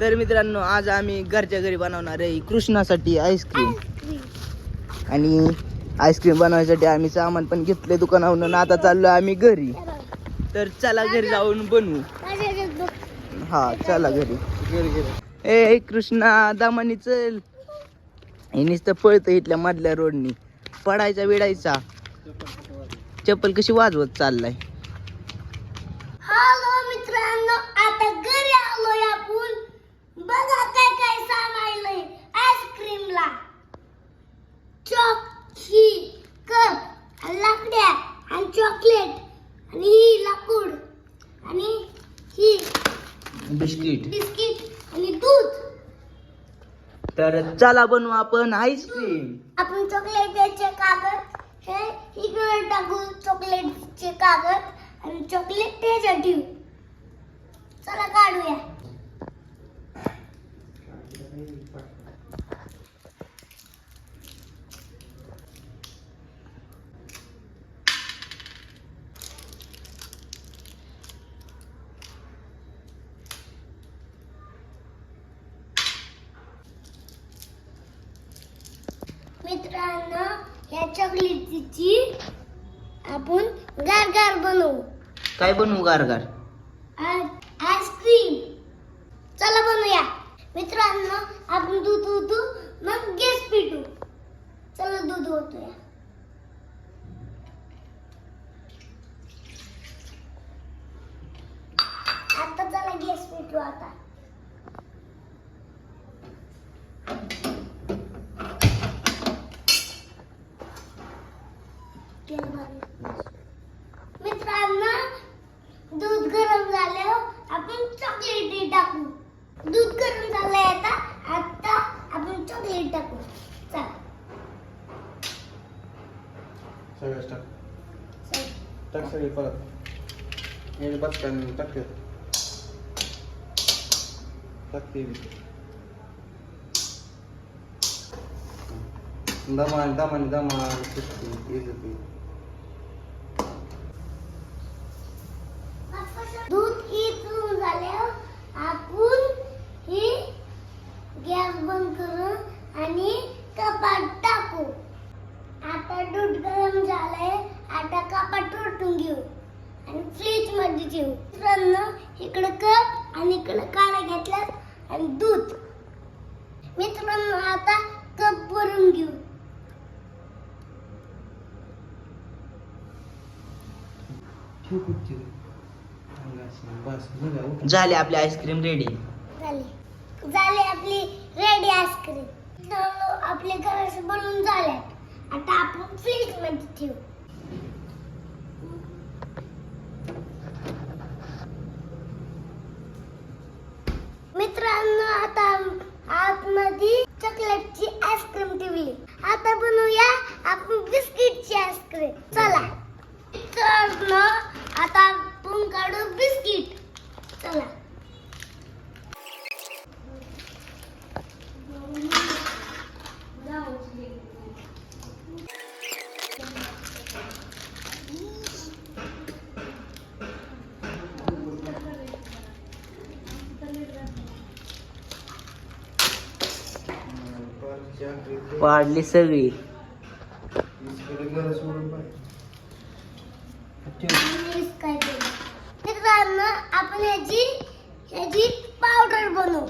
तर मित्रांनो आज आम्ही घरच्या घरी बनवणार आहे कृष्णासाठी आईस्क्रीम. आणि आईस्क्रीम बनवायसाठी आम्ही सामान पण घेतले दुकानावरून आता चाललो आम्ही घरी. तर चला घरी जाऊन बनवू. हा चला घरी. ए कृष्णा दामानी चल. हे नुसतं पळतं इथल्या मधल्या रोडनी. पडायचा विडायचा. चप्पल कशी वाजवत चाललाय. हॅलो मित्रांनो आता घरी आपण. बघा काय काय सामायलंय आईस्क्रीमला चॉक ही कप लाकड्या आणि चॉकलेट आणि ही लाकूड आणि ही बिस्किट. बिस्किट आणि दूध. तर चला बनवू आपण आईस्क्रीम आपण चॉकलेटचे कागद हे इकडे टाकू चॉकलेटचे कागद आणि चॉकलेट त्याच्यात ठेवू. चला काढूया. मित्रांनो या चॉकलेटची आपण गार गार बनवू. काय बनवू गारगार? आईस्क्रीम. चला बनवूया. मित्रांनो आपण दूध ओतू मग गॅस पिटू. चला दूध ओतूया. आता चला गॅस पिटू आता. मित्रांनो दूध गरम झाल्यावर आपण चॉकलेट टाकू. दूध गरम झालंय आता. आता आपण चॉकलेट टाकू. चला. सगळ्याच टाक. चल. टाक सगळे परत. हे बचकन टाकते टाकते दमान दमान दमान. दूध इथून झाल्यावर आपण हे गॅस बंद करून आणि कपाट टाकू आता दूध गरम झालंय आता ओतून घेऊ. आणि फ्रीजमध्ये ठेवू. मित्रांनो इकडे कप आणि इकडे काळा घेतल्यात आणि दूध. मित्रांनो आता कप भरून घेऊ. झाले आपली आईस्क्रीम रेडी झाली. झाली आपली रेडी आईस्क्रीम. आपले घराचे बनवून झाल्यात. आता आपण फ्रीजमध्ये ठेवू मित्रांनो आता आतमध्ये चॉकलेटची आईस्क्रीम ठेवली. आता बनवूया आपण बिस्किटची आईस्क्रीम चला मित्रांनो आता आपण काढू बिस्किट चला परत आकृती. पाडली सगळी? मित्रांनो आपण याची याची पावडर बनवू.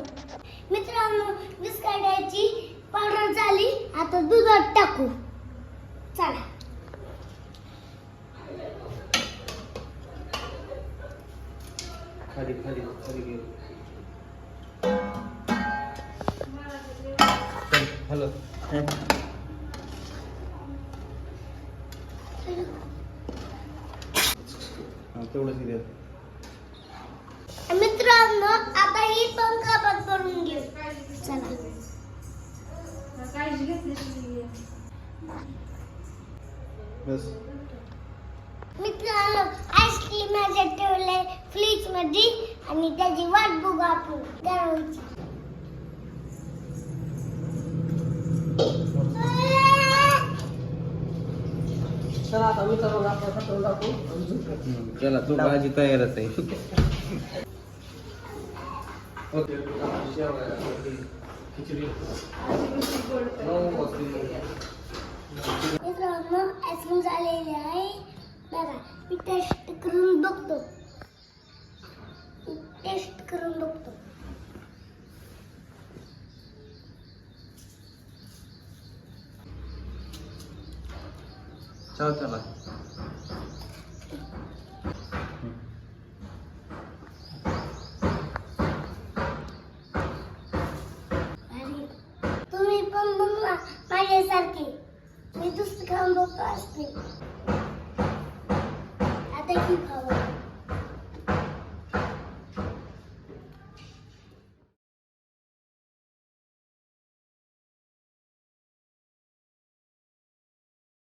मित्रांनो बिस्किटाची पावडर झाली. आता दुधात टाकू. चला. खाली खाली खाली हॅलो. तेवढंच किती मित्रांनो आता ही पण कपात करून घेऊ. चला. बस. मित्रांनो आईस्क्रीम माझ्या ठेवलंय फ्रीजमध्ये आणि त्याची वाट बघू आपण. चला आता टाकू. आणि झोप. चला तू भाजी तयारच आहे. ओके. खिचडी नऊ वाजता मित्रांनो आईस्क्रीम झालेली आहे बघा मी टेस्ट करून बघतो. टेस्ट करून बघतो. चला चला. आणि तुम्ही पण बनवा माझ्यासारखे. मी दुसरं खाऊन बघतो असते. आता की खाऊ.